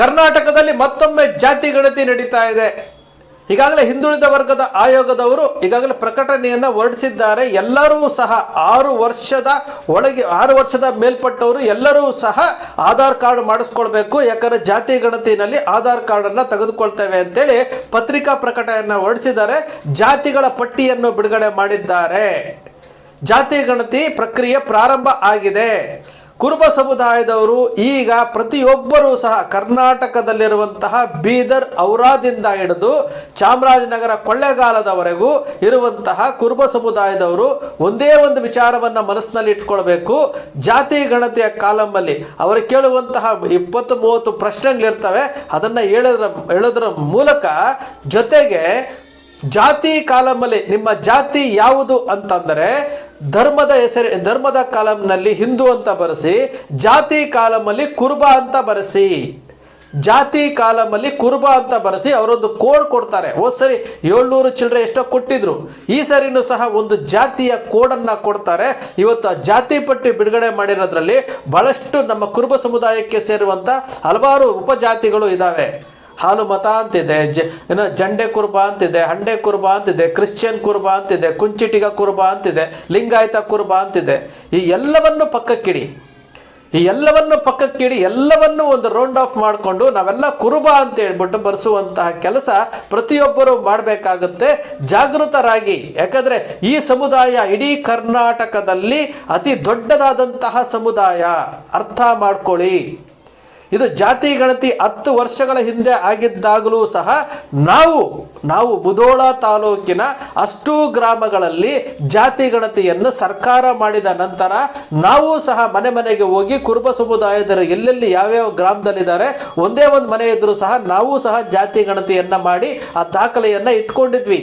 ಕರ್ನಾಟಕದಲ್ಲಿ ಮತ್ತೊಮ್ಮೆ ಜಾತಿ ಗಣತಿ ನಡೀತಾ ಇದೆ. ಈಗಾಗಲೇ ಹಿಂದುಳಿದ ವರ್ಗದ ಆಯೋಗದವರು ಈಗಾಗಲೇ ಪ್ರಕಟಣೆಯನ್ನು ಹೊರಡಿಸಿದ್ದಾರೆ. ಎಲ್ಲರೂ ಸಹ ಆರು ವರ್ಷದ ಒಳಗೆ ಆರು ವರ್ಷದ ಮೇಲ್ಪಟ್ಟವರು ಎಲ್ಲರೂ ಸಹ ಆಧಾರ್ ಕಾರ್ಡ್ ಮಾಡಿಸ್ಕೊಳ್ಬೇಕು. ಯಾಕಂದರೆ ಜಾತಿ ಗಣತಿನಲ್ಲಿ ಆಧಾರ್ ಕಾರ್ಡನ್ನು ತೆಗೆದುಕೊಳ್ತೇವೆ ಅಂತೇಳಿ ಪತ್ರಿಕಾ ಪ್ರಕಟಣೆಯನ್ನು ಹೊರಡಿಸಿದ್ದಾರೆ. ಜಾತಿಗಳ ಪಟ್ಟಿಯನ್ನು ಬಿಡುಗಡೆ ಮಾಡಿದ್ದಾರೆ. ಜಾತಿ ಗಣತಿ ಪ್ರಕ್ರಿಯೆ ಪ್ರಾರಂಭ ಆಗಿದೆ. ಕುರುಬ ಸಮುದಾಯದವರು ಈಗ ಪ್ರತಿಯೊಬ್ಬರೂ ಸಹ ಕರ್ನಾಟಕದಲ್ಲಿರುವಂತಹ ಬೀದರ್ ಔರಾದಿಂದ ಹಿಡಿದು ಚಾಮರಾಜನಗರ ಕೊಳ್ಳೆಗಾಲದವರೆಗೂ ಇರುವಂತಹ ಕುರುಬ ಸಮುದಾಯದವರು ಒಂದೇ ಒಂದು ವಿಚಾರವನ್ನು ಮನಸ್ಸಿನಲ್ಲಿ ಇಟ್ಕೊಳ್ಬೇಕು. ಜಾತಿ ಗಣತಿಯ ಕಾಲಮ್ಮಲ್ಲಿ ಅವರು ಕೇಳುವಂತಹ ಇಪ್ಪತ್ತು ಮೂವತ್ತು ಪ್ರಶ್ನೆಗಳಿರ್ತವೆ. ಅದನ್ನು ಹೇಳೋದ್ರ ಹೇಳೋದ್ರ ಮೂಲಕ ಜೊತೆಗೆ ಜಾತಿ ಕಾಲಮ್ಮಲ್ಲಿ ನಿಮ್ಮ ಜಾತಿ ಯಾವುದು ಅಂತಂದರೆ ಧರ್ಮದ ಹೆಸರು, ಧರ್ಮದ ಕಾಲಂನಲ್ಲಿ ಹಿಂದೂ ಅಂತ ಬರೆಸಿ, ಜಾತಿ ಕಾಲಮಲ್ಲಿ ಕುರುಬ ಅಂತ ಬರೆಸಿ, ಜಾತಿ ಕಾಲಮಲ್ಲಿ ಕುರುಬ ಅಂತ ಬರೆಸಿ ಅವರೊಂದು ಕೋಡ್ ಕೊಡ್ತಾರೆ. ಓ ಸರಿ, ಏಳ್ನೂರು ಚಿಲ್ಲರೆ ಎಷ್ಟೋ ಕೊಟ್ಟಿದ್ರು. ಈ ಸರಿನೂ ಸಹ ಒಂದು ಜಾತಿಯ ಕೋಡನ್ನು ಕೊಡ್ತಾರೆ. ಇವತ್ತು ಆ ಜಾತಿ ಪಟ್ಟಿ ಬಿಡುಗಡೆ ಮಾಡಿರೋದ್ರಲ್ಲಿ ಬಹಳಷ್ಟು ನಮ್ಮ ಕುರುಬ ಸಮುದಾಯಕ್ಕೆ ಸೇರುವಂಥ ಹಲವಾರು ಉಪಜಾತಿಗಳು ಇದ್ದಾವೆ ಹಾಲು ಮತ ಅಂತಿದೆ, ಜ, ಏನು ಜಂಡೆ ಕುರುಬ ಅಂತಿದೆ, ಹಂಡೆ ಕುರುಬ ಅಂತಿದೆ, ಕ್ರಿಶ್ಚಿಯನ್ ಕುರುಬ ಅಂತಿದೆ, ಕುಂಚಿಟಿಗ ಕುರುಬ ಅಂತಿದೆ, ಲಿಂಗಾಯತ ಕುರುಬ ಅಂತಿದೆ. ಈ ಎಲ್ಲವನ್ನು ಪಕ್ಕಕ್ಕಿಡಿ. ಈ ಎಲ್ಲವನ್ನು ಪಕ್ಕಕ್ಕಿಡಿ, ಎಲ್ಲವನ್ನು ಒಂದು ರೌಂಡ್ ಆಫ್ ಮಾಡಿಕೊಂಡು ನಾವೆಲ್ಲ ಕುರುಬ ಅಂತ ಹೇಳ್ಬಿಟ್ಟು ಬರೆಸುವಂತಹ ಕೆಲಸ ಪ್ರತಿಯೊಬ್ಬರು ಮಾಡಬೇಕಾಗುತ್ತೆ. ಜಾಗೃತರಾಗಿ. ಯಾಕಂದರೆ ಈ ಸಮುದಾಯ ಇಡೀ ಕರ್ನಾಟಕದಲ್ಲಿ ಅತಿ ದೊಡ್ಡದಾದಂತಹ ಸಮುದಾಯ. ಅರ್ಥ ಮಾಡ್ಕೊಳ್ಳಿ. ಇದು ಜಾತಿ ಗಣತಿ ಹತ್ತು ವರ್ಷಗಳ ಹಿಂದೆ ಆಗಿದ್ದಾಗಲೂ ಸಹ ನಾವು ನಾವು ಮುದೋಳ ತಾಲೂಕಿನ ಅಷ್ಟೂ ಗ್ರಾಮಗಳಲ್ಲಿ ಜಾತಿ ಗಣತಿಯನ್ನು ಸರ್ಕಾರ ಮಾಡಿದ ನಂತರ ನಾವು ಸಹ ಮನೆ ಮನೆಗೆ ಹೋಗಿ ಕುರುಬ ಸಮುದಾಯದವರು ಎಲ್ಲೆಲ್ಲಿ ಯಾವ್ಯಾವ ಗ್ರಾಮದಲ್ಲಿದ್ದಾರೆ, ಒಂದೇ ಒಂದು ಮನೆ ಇದ್ದರೂ ಸಹ ನಾವು ಸಹ ಜಾತಿ ಗಣತಿಯನ್ನು ಮಾಡಿ ಆ ದಾಖಲೆಯನ್ನು ಇಟ್ಕೊಂಡಿದ್ವಿ.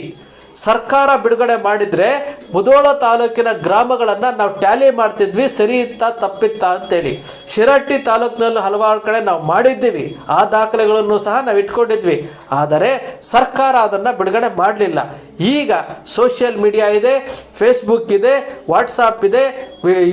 ಸರ್ಕಾರ ಬಿಡುಗಡೆ ಮಾಡಿದರೆ ಮುಧೋಳ ತಾಲೂಕಿನ ಗ್ರಾಮಗಳನ್ನು ನಾವು ಟ್ಯಾಲಿ ಮಾಡ್ತಿದ್ವಿ, ಸರಿ ಇತ್ತ ತಪ್ಪಿತ್ತ ಅಂತೇಳಿ. ಶಿರಹಟ್ಟಿ ತಾಲೂಕಿನಲ್ಲೂ ಹಲವಾರು ಕಡೆ ನಾವು ಮಾಡಿದ್ದೀವಿ. ಆ ದಾಖಲೆಗಳನ್ನು ಸಹ ನಾವು ಇಟ್ಕೊಂಡಿದ್ವಿ ಆದರೆ ಸರ್ಕಾರ ಅದನ್ನು ಬಿಡುಗಡೆ ಮಾಡಲಿಲ್ಲ. ಈಗ ಸೋಷಿಯಲ್ ಮೀಡಿಯಾ ಇದೆ ಫೇಸ್ಬುಕ್ ಇದೆ ವಾಟ್ಸಾಪ್ ಇದೆ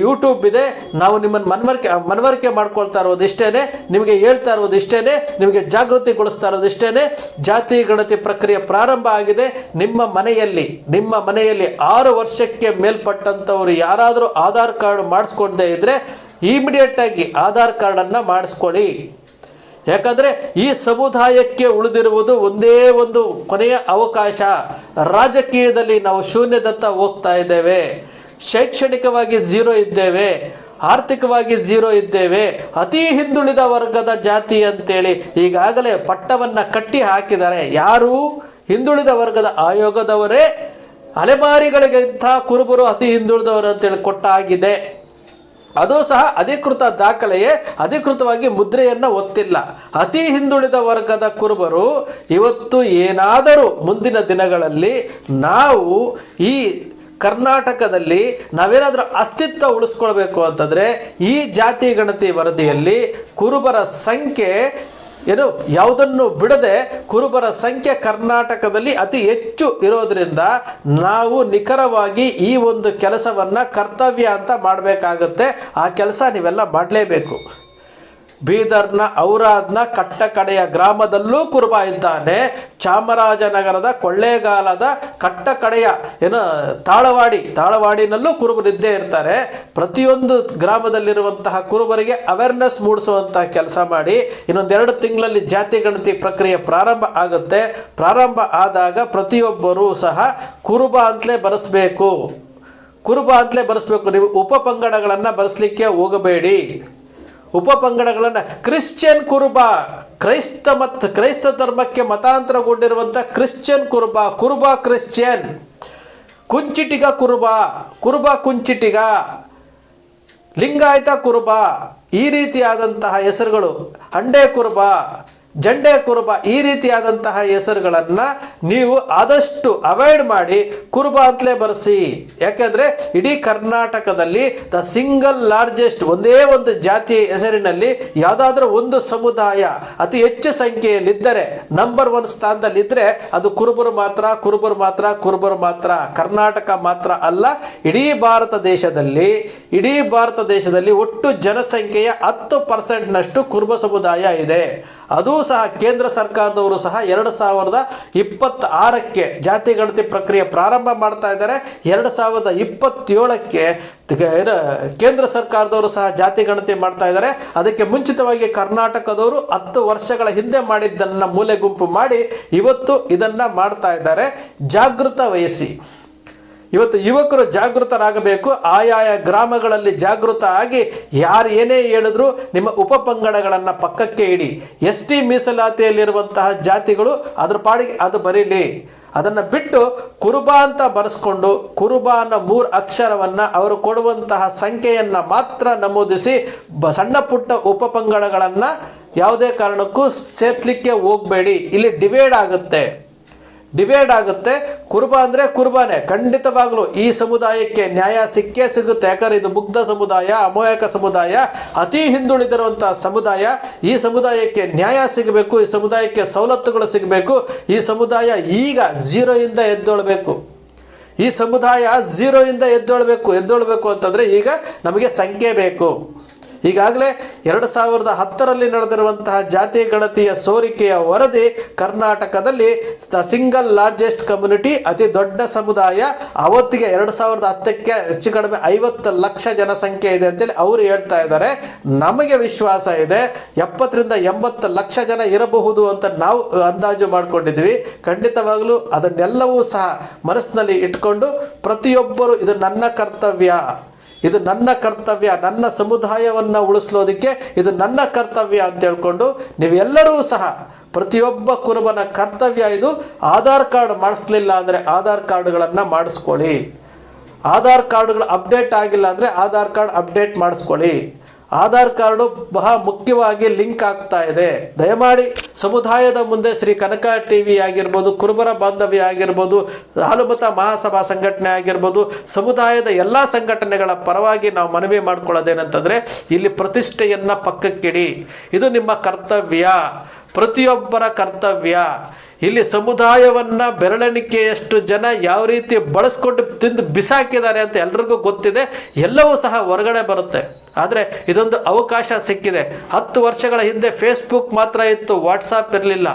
ಯೂಟ್ಯೂಬ್ ಇದೆ. ನಾವು ನಿಮ್ಮನ್ನು ಮನವರಿಕೆ ಮನವರಿಕೆ ಮಾಡ್ಕೊಳ್ತಾ ಇರೋದು ಇಷ್ಟೇ ನಿಮಗೆ ಹೇಳ್ತಾ ಇರೋದು ಇಷ್ಟೇ ನಿಮಗೆ ಜಾಗೃತಿಗೊಳಿಸ್ತಾ ಇರೋದು ಇಷ್ಟೇ ಜಾತಿ, ಗಣತಿ ಪ್ರಕ್ರಿಯೆ ಪ್ರಾರಂಭ ಆಗಿದೆ. ನಿಮ್ಮ ಮನೆಯಲ್ಲಿ ನಿಮ್ಮ ಮನೆಯಲ್ಲಿ ಆರು ವರ್ಷಕ್ಕೆ ಮೇಲ್ಪಟ್ಟಂಥವ್ರು ಯಾರಾದರೂ ಆಧಾರ್ ಕಾರ್ಡ್ ಮಾಡಿಸ್ಕೊಂಡೇ ಇದ್ದರೆ ಇಮಿಡಿಯೇಟಾಗಿ ಆಧಾರ್ ಕಾರ್ಡನ್ನು ಮಾಡಿಸ್ಕೊಳ್ಳಿ. ಯಾಕಂದರೆ ಈ ಸಮುದಾಯಕ್ಕೆ ಉಳಿದಿರುವುದು ಒಂದೇ ಒಂದು ಕೊನೆಯ ಅವಕಾಶ. ರಾಜಕೀಯದಲ್ಲಿ ನಾವು ಶೂನ್ಯದತ್ತ ಹೋಗ್ತಾ ಇದ್ದೇವೆ. ಶೈಕ್ಷಣಿಕವಾಗಿ ಝೀರೋ ಇದ್ದೇವೆ. ಆರ್ಥಿಕವಾಗಿ ಝೀರೋ ಇದ್ದೇವೆ. ಅತಿ ಹಿಂದುಳಿದ ವರ್ಗದ ಜಾತಿ ಅಂತೇಳಿ ಈಗಾಗಲೇ ಪಟ್ಟವನ್ನು ಕಟ್ಟಿ ಹಾಕಿದ್ದಾರೆ. ಯಾರು? ಹಿಂದುಳಿದ ವರ್ಗದ ಆಯೋಗದವರೇ. ಅಲೆಮಾರಿಗಳಿಗಿಂತ ಕುರುಬರು ಅತಿ ಹಿಂದುಳಿದವರು ಅಂತೇಳಿ ಕೊಟ್ಟಾಗಿದೆ. ಅದು ಸಹ ಅಧಿಕೃತ ದಾಖಲೆಯೇ ಅಧಿಕೃತವಾಗಿ ಮುದ್ರೆಯನ್ನು ಒತ್ತಿಲ್ಲ. ಅತಿ ಹಿಂದುಳಿದ ವರ್ಗದ ಕುರುಬರು ಇವತ್ತು ಏನಾದರೂ ಮುಂದಿನ ದಿನಗಳಲ್ಲಿ ನಾವು ಈ ಕರ್ನಾಟಕದಲ್ಲಿ ನಾವೇನಾದರೂ ಅಸ್ತಿತ್ವ ಉಳಿಸ್ಕೊಳ್ಬೇಕು ಅಂತಂದರೆ ಈ ಜಾತಿ ಗಣತಿ ವರದಿಯಲ್ಲಿ ಕುರುಬರ ಸಂಖ್ಯೆ ಏನು, ಯಾವುದನ್ನು ಬಿಡದೆ ಕುರುಬರ ಸಂಖ್ಯೆ ಕರ್ನಾಟಕದಲ್ಲಿ ಅತಿ ಹೆಚ್ಚು ಇರೋದರಿಂದ ನಾವು ನಿಖರವಾಗಿ ಈ ಒಂದು ಕೆಲಸವನ್ನು ಕರ್ತವ್ಯ ಅಂತ ಮಾಡಬೇಕಾಗುತ್ತೆ. ಆ ಕೆಲಸ ನೀವೆಲ್ಲ ಮಾಡಲೇಬೇಕು. ಬೀದರ್ನ ಔರಾದ್ನ ಕಟ್ಟಕಡೆಯ ಗ್ರಾಮದಲ್ಲೂ ಕುರುಬ ಇದ್ದಾನೆ. ಚಾಮರಾಜನಗರದ ಕೊಳ್ಳೇಗಾಲದ ಕಟ್ಟಕಡೆಯ, ಏನು, ತಾಳವಾಡಿ, ತಾಳವಾಡಿನಲ್ಲೂ ಕುರುಬರಿದ್ದೇ ಇರ್ತಾರೆ. ಪ್ರತಿಯೊಂದು ಗ್ರಾಮದಲ್ಲಿರುವಂತಹ ಕುರುಬರಿಗೆ ಅವೇರ್ನೆಸ್ ಮೂಡಿಸುವಂತಹ ಕೆಲಸ ಮಾಡಿ. ಇನ್ನೊಂದೆರಡು ತಿಂಗಳಲ್ಲಿ ಜಾತಿ ಗಣತಿ ಪ್ರಕ್ರಿಯೆ ಪ್ರಾರಂಭ ಆಗುತ್ತೆ. ಪ್ರಾರಂಭ ಆದಾಗ ಪ್ರತಿಯೊಬ್ಬರೂ ಸಹ ಕುರುಬ ಅಂತಲೇ ಬರೆಸ್ಬೇಕು. ಕುರುಬ ಅಂತಲೇ ಬರೆಸ್ಬೇಕು. ನೀವು ಉಪಪಂಗಡಗಳನ್ನು ಬರೆಸ್ಲಿಕ್ಕೆ ಹೋಗಬೇಡಿ. ಉಪಪಂಗಡಗಳನ್ನು ಕ್ರಿಶ್ಚಿಯನ್ ಕುರುಬ, ಕ್ರೈಸ್ತ ಮತ್ತು ಕ್ರೈಸ್ತ ಧರ್ಮಕ್ಕೆ ಮತಾಂತರಗೊಂಡಿರುವಂಥ ಕ್ರಿಶ್ಚಿಯನ್ ಕುರುಬ ಕುರುಬ ಕ್ರಿಶ್ಚಿಯನ್, ಕುಂಚಿಟಿಗ ಕುರುಬ ಕುರುಬ ಕುಂಚಿಟಿಗ, ಲಿಂಗಾಯತ ಕುರುಬ, ಈ ರೀತಿಯಾದಂತಹ ಹೆಸರುಗಳು ಹಂಡೆ ಕುರುಬ ಜಂಡೆ ಕುರುಬ ಈ ರೀತಿಯಾದಂತಹ ಹೆಸರುಗಳನ್ನು ನೀವು ಆದಷ್ಟು ಅವಾಯ್ಡ್ ಮಾಡಿ ಕುರುಬ ಅಂತಲೇ ಬರೆಸಿ. ಯಾಕೆಂದರೆ ಇಡೀ ಕರ್ನಾಟಕದಲ್ಲಿ ದ ಸಿಂಗಲ್ ಲಾರ್ಜೆಸ್ಟ್ ಒಂದೇ ಒಂದು ಜಾತಿಯ ಹೆಸರಿನಲ್ಲಿ ಯಾವುದಾದ್ರೂ ಒಂದು ಸಮುದಾಯ ಅತಿ ಹೆಚ್ಚು ಸಂಖ್ಯೆಯಲ್ಲಿದ್ದರೆ ನಂಬರ್ ಒನ್ ಸ್ಥಾನದಲ್ಲಿದ್ದರೆ ಅದು ಕುರುಬರು ಮಾತ್ರ ಕುರುಬರು ಮಾತ್ರ ಕುರುಬರು ಮಾತ್ರ. ಕರ್ನಾಟಕ ಮಾತ್ರ ಅಲ್ಲ, ಇಡೀ ಭಾರತ ದೇಶದಲ್ಲಿ, ಇಡೀ ಭಾರತ ದೇಶದಲ್ಲಿ ಒಟ್ಟು ಜನಸಂಖ್ಯೆಯ ಹತ್ತು ಪರ್ಸೆಂಟ್ನಷ್ಟು ಕುರುಬ ಸಮುದಾಯ ಇದೆ. ಅದೂ ಸಹ ಕೇಂದ್ರ ಸರ್ಕಾರದವರು ಸಹ ಎರಡು ಸಾವಿರದ ಇಪ್ಪತ್ತಾರಕ್ಕೆ ಜಾತಿ ಗಣತಿ ಪ್ರಕ್ರಿಯೆ ಪ್ರಾರಂಭ ಮಾಡ್ತಾ ಇದ್ದಾರೆ. ಎರಡು ಸಾವಿರದ ಇಪ್ಪತ್ತೇಳಕ್ಕೆ ಕೇಂದ್ರ ಸರ್ಕಾರದವರು ಸಹ ಜಾತಿ ಗಣತಿ ಮಾಡ್ತಾ ಇದ್ದಾರೆ. ಅದಕ್ಕೆ ಮುಂಚಿತವಾಗಿ ಕರ್ನಾಟಕದವರು ಹತ್ತು ವರ್ಷಗಳ ಹಿಂದೆ ಮಾಡಿದ್ದನ್ನು ಮೂಲೆ ಗುಂಪು ಮಾಡಿ ಇವತ್ತು ಇದನ್ನು ಮಾಡ್ತಾ ಇದ್ದಾರೆ. ಜಾಗೃತ ವಹಿಸಿ. ಇವತ್ತು ಯುವಕರು ಜಾಗೃತರಾಗಬೇಕು. ಆಯಾಯ ಗ್ರಾಮಗಳಲ್ಲಿ ಜಾಗೃತ ಆಗಿ ಯಾರು ಏನೇ ಹೇಳಿದ್ರು ನಿಮ್ಮ ಉಪಪಂಗಡಗಳನ್ನು ಪಕ್ಕಕ್ಕೆ ಇಡಿ. ಎಸ್ ಟಿ ಮೀಸಲಾತಿಯಲ್ಲಿರುವಂತಹ ಜಾತಿಗಳು ಅದ್ರ ಪಾಡಿಗೆ ಅದು ಬರೀಲಿ. ಅದನ್ನು ಬಿಟ್ಟು ಕುರುಬ ಅಂತ ಬರೆಸ್ಕೊಂಡು ಕುರುಬ ಅನ್ನೋ ಮೂರು ಅಕ್ಷರವನ್ನು ಅವರು ಕೊಡುವಂತಹ ಸಂಖ್ಯೆಯನ್ನು ಮಾತ್ರ ನಮೂದಿಸಿ ಬ ಸಣ್ಣ ಪುಟ್ಟ ಉಪಪಂಗಡಗಳನ್ನು ಯಾವುದೇ ಕಾರಣಕ್ಕೂ ಸೇರಿಸಲಿಕ್ಕೆ ಹೋಗಬೇಡಿ. ಇಲ್ಲಿ ಡಿವೈಡ್ ಆಗುತ್ತೆ. ಡಿವೈಡ್ ಆಗುತ್ತೆ. ಕುರುಬ ಅಂದರೆ ಕುರುಬಾನೆ. ಖಂಡಿತವಾಗ್ಲೂ ಈ ಸಮುದಾಯಕ್ಕೆ ನ್ಯಾಯ ಸಿಕ್ಕೇ ಸಿಗುತ್ತೆ. ಯಾಕಂದ್ರೆ ಇದು ಮುಗ್ಧ ಸಮುದಾಯ, ಅಮೋಯಕ ಸಮುದಾಯ, ಅತಿ ಹಿಂದುಳಿದಿರುವಂಥ ಸಮುದಾಯ. ಈ ಸಮುದಾಯಕ್ಕೆ ನ್ಯಾಯ ಸಿಗಬೇಕು, ಈ ಸಮುದಾಯಕ್ಕೆ ಸವಲತ್ತುಗಳು ಸಿಗಬೇಕು. ಈ ಸಮುದಾಯ ಈಗ ಝೀರೋಯಿಂದ ಎದ್ದೊಳ್ಬೇಕು. ಈ ಸಮುದಾಯ ಝೀರೋಯಿಂದ ಎದ್ದೊಳ್ಬೇಕು. ಎದ್ದೊಳ್ಬೇಕು ಅಂತಂದರೆ ಈಗ ನಮಗೆ ಸಂಖ್ಯೆ ಬೇಕು. ಈಗಾಗಲೇ ಎರಡು ಸಾವಿರದ ಹತ್ತರಲ್ಲಿ ನಡೆದಿರುವಂತಹ ಜಾತಿ ಗಣತಿಯ ಸೋರಿಕೆಯ ವರದಿ ಕರ್ನಾಟಕದಲ್ಲಿ ದ ಸಿಂಗಲ್ ಲಾರ್ಜೆಸ್ಟ್ ಕಮ್ಯುನಿಟಿ ಅತಿ ದೊಡ್ಡ ಸಮುದಾಯ. ಅವತ್ತಿಗೆ ಎರಡು ಸಾವಿರದ ಹತ್ತಕ್ಕೆ ಹೆಚ್ಚು ಕಡಿಮೆ ಐವತ್ತು ಲಕ್ಷ ಜನಸಂಖ್ಯೆ ಇದೆ ಅಂತೇಳಿ ಅವರು ಹೇಳ್ತಾ ಇದ್ದಾರೆ. ನಮಗೆ ವಿಶ್ವಾಸ ಇದೆ. ಎಪ್ಪತ್ತರಿಂದ ಎಂಬತ್ತು ಲಕ್ಷ ಜನ ಇರಬಹುದು ಅಂತ ನಾವು ಅಂದಾಜು ಮಾಡಿಕೊಂಡಿದ್ವಿ ಖಂಡಿತವಾಗಲೂ ಅದನ್ನೆಲ್ಲವೂ ಸಹ ಮನಸ್ಸಿನಲ್ಲಿ ಇಟ್ಕೊಂಡು ಪ್ರತಿಯೊಬ್ಬರು ಇದು ನನ್ನ ಕರ್ತವ್ಯ. ಇದು ನನ್ನ ಕರ್ತವ್ಯ, ನನ್ನ ಸಮುದಾಯವನ್ನು ಉಳಿಸ್ಲೋದಕ್ಕೆ ಇದು ನನ್ನ ಕರ್ತವ್ಯ ಅಂತ ಹೇಳ್ಕೊಂಡು ನೀವೆಲ್ಲರೂ ಸಹ ಪ್ರತಿಯೊಬ್ಬ ಕುರುಬನ ಕರ್ತವ್ಯ ಇದು. ಆಧಾರ್ ಕಾರ್ಡ್ ಮಾಡಿಸ್ಲಿಲ್ಲ ಅಂದರೆ ಆಧಾರ್ ಕಾರ್ಡ್ಗಳನ್ನು ಮಾಡಿಸ್ಕೊಳ್ಳಿ. ಆಧಾರ್ ಕಾರ್ಡ್ಗಳು ಅಪ್ಡೇಟ್ ಆಗಿಲ್ಲ ಅಂದರೆ ಆಧಾರ್ ಕಾರ್ಡ್ ಅಪ್ಡೇಟ್ ಮಾಡಿಸ್ಕೊಳ್ಳಿ. ಆಧಾರ್ ಕಾರ್ಡು ಬಹಳ ಮುಖ್ಯವಾಗಿ ಲಿಂಕ್ ಆಗ್ತಾ ಇದೆ. ದಯಮಾಡಿ ಸಮುದಾಯದ ಮುಂದೆ ಶ್ರೀ ಕನಕ ಟಿ ವಿ ಆಗಿರ್ಬೋದು, ಕುರುಬರ ಬಾಂಧವ್ಯ ಆಗಿರ್ಬೋದು, ಹಾಲುಮತ ಮಹಾಸಭಾ ಸಂಘಟನೆ ಆಗಿರ್ಬೋದು, ಸಮುದಾಯದ ಎಲ್ಲ ಸಂಘಟನೆಗಳ ಪರವಾಗಿ ನಾವು ಮನವಿ ಮಾಡ್ಕೊಳ್ಳೋದೇನಂತಂದರೆ ಇಲ್ಲಿ ಪ್ರತಿಷ್ಠೆಯನ್ನು ಪಕ್ಕಕ್ಕಿಡಿ. ಇದು ನಿಮ್ಮ ಕರ್ತವ್ಯ. ಪ್ರತಿಯೊಬ್ಬರ ಕರ್ತವ್ಯ. ಇಲ್ಲಿ ಸಮುದಾಯವನ್ನು ಬೆರಳೆಣಿಕೆಯಷ್ಟು ಜನ ಯಾವ ರೀತಿ ಬಳಸ್ಕೊಂಡು ತಿಂದು ಬಿಸಾಕಿದ್ದಾರೆ ಅಂತ ಎಲ್ರಿಗೂ ಗೊತ್ತಿದೆ. ಎಲ್ಲವೂ ಸಹ ಹೊರಗಡೆ ಬರುತ್ತೆ. ಆದರೆ ಇದೊಂದು ಅವಕಾಶ ಸಿಕ್ಕಿದೆ. ಹತ್ತು ವರ್ಷಗಳ ಹಿಂದೆ ಫೇಸ್ಬುಕ್ ಮಾತ್ರ ಇತ್ತು ವಾಟ್ಸಾಪ್ ಇರಲಿಲ್ಲ.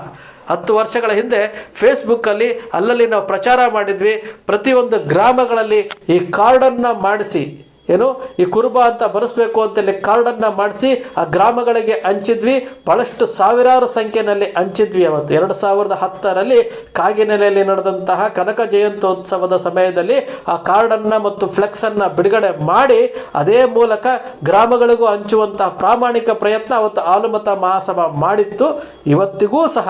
ಹತ್ತು ವರ್ಷಗಳ ಹಿಂದೆ ಫೇಸ್ಬುಕ್ಕಲ್ಲಿ ಅಲ್ಲಲ್ಲಿ ನಾವು ಪ್ರಚಾರ ಮಾಡಿದ್ವಿ. ಪ್ರತಿಯೊಂದು ಗ್ರಾಮಗಳಲ್ಲಿ ಈ ಕಾರ್ಡನ್ನು ಮಾಡಿಸಿ. ಏನು, ಈ ಕುರುಬ ಅಂತ ಬರೆಸ್ಬೇಕು ಅಂತೇಳಿ ಕಾರ್ಡನ್ನು ಮಾಡಿಸಿ ಆ ಗ್ರಾಮಗಳಿಗೆ ಹಂಚಿದ್ವಿ. ಭಾಳಷ್ಟು ಸಾವಿರಾರು ಸಂಖ್ಯೆಯಲ್ಲಿ ಹಂಚಿದ್ವಿ ಅವತ್ತು. ಎರಡು ಸಾವಿರದ ಹತ್ತರಲ್ಲಿ ಕಾಗಿನೆಲೆಯಲ್ಲಿ ನಡೆದಂತಹ ಕನಕ ಜಯಂತ್ಯೋತ್ಸವದ ಸಮಯದಲ್ಲಿ ಆ ಕಾರ್ಡನ್ನು ಮತ್ತು ಫ್ಲೆಕ್ಸನ್ನು ಬಿಡುಗಡೆ ಮಾಡಿ ಅದೇ ಮೂಲಕ ಗ್ರಾಮಗಳಿಗೂ ಹಂಚುವಂತಹ ಪ್ರಾಮಾಣಿಕ ಪ್ರಯತ್ನ ಅವತ್ತು ಆಲುಮತ ಮಹಾಸಭಾ ಮಾಡಿತ್ತು. ಇವತ್ತಿಗೂ ಸಹ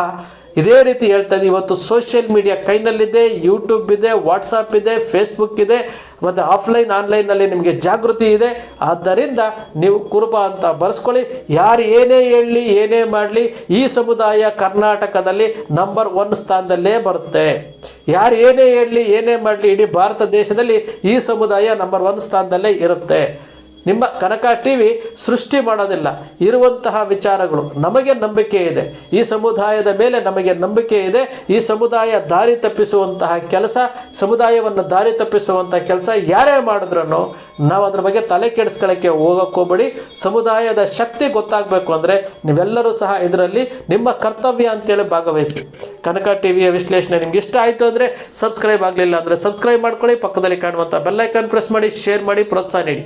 ಇದೇ ರೀತಿ ಹೇಳ್ತಾ ಇದ್ದೀವಿ ಇವತ್ತು ಸೋಷಿಯಲ್ ಮೀಡಿಯಾ ಕೈನಲ್ಲಿದೆ ಯೂಟ್ಯೂಬ್ ಇದೆ ವಾಟ್ಸಪ್ ಇದೆ ಫೇಸ್ಬುಕ್ ಇದೆ, ಮತ್ತು ಆಫ್ಲೈನ್ ಆನ್ಲೈನಲ್ಲಿ ನಿಮಗೆ ಜಾಗೃತಿ ಇದೆ. ಆದ್ದರಿಂದ ನೀವು ಕುರುಬ ಅಂತ ಬರೆಸ್ಕೊಳ್ಳಿ. ಯಾರು ಏನೇ ಹೇಳಲಿ ಏನೇ ಮಾಡಲಿ, ಈ ಸಮುದಾಯ ಕರ್ನಾಟಕದಲ್ಲಿ ನಂಬರ್ ಒನ್ ಸ್ಥಾನದಲ್ಲೇ ಬರುತ್ತೆ. ಯಾರು ಏನೇ ಹೇಳಲಿ ಏನೇ ಮಾಡಲಿ, ಇಡೀ ಭಾರತ ದೇಶದಲ್ಲಿ ಈ ಸಮುದಾಯ ನಂಬರ್ ಒನ್ ಸ್ಥಾನದಲ್ಲೇ ಇರುತ್ತೆ. ನಿಮ್ಮ ಕನಕ ಟಿ ವಿ ಸೃಷ್ಟಿ ಮಾಡೋದಿಲ್ಲ, ಇರುವಂತಹ ವಿಚಾರಗಳು ನಮಗೆ ನಂಬಿಕೆ ಇದೆ. ಈ ಸಮುದಾಯದ ಮೇಲೆ ನಮಗೆ ನಂಬಿಕೆ ಇದೆ. ಈ ಸಮುದಾಯ ದಾರಿ ತಪ್ಪಿಸುವಂತಹ ಕೆಲಸ, ಸಮುದಾಯವನ್ನು ದಾರಿ ತಪ್ಪಿಸುವಂತಹ ಕೆಲಸ ಯಾರೇ ಮಾಡಿದ್ರೂ ನಾವು ಅದ್ರ ಬಗ್ಗೆ ತಲೆ ಕೆಡಿಸ್ಕೊಳ್ಳೋಕ್ಕೆ ಹೋಗೋಕ್ಕೋಗ್ಬೇಡಿ ಸಮುದಾಯದ ಶಕ್ತಿ ಗೊತ್ತಾಗಬೇಕು ಅಂದರೆ ನೀವೆಲ್ಲರೂ ಸಹ ಇದರಲ್ಲಿ ನಿಮ್ಮ ಕರ್ತವ್ಯ ಅಂತೇಳಿ ಭಾಗವಹಿಸಿ. ಕನಕ ಟಿ ವಿಯ ವಿಶ್ಲೇಷಣೆ ನಿಮ್ಗೆ ಇಷ್ಟ ಆಯಿತು ಅಂದರೆ ಸಬ್ಸ್ಕ್ರೈಬ್ ಆಗಲಿಲ್ಲ ಅಂದರೆ ಸಬ್ಸ್ಕ್ರೈಬ್ ಮಾಡ್ಕೊಳ್ಳಿ. ಪಕ್ಕದಲ್ಲಿ ಕಾಣುವಂಥ ಬೆಲ್ಲೈಕನ್ ಪ್ರೆಸ್ ಮಾಡಿ, ಶೇರ್ ಮಾಡಿ, ಪ್ರೋತ್ಸಾಹ ನೀಡಿ.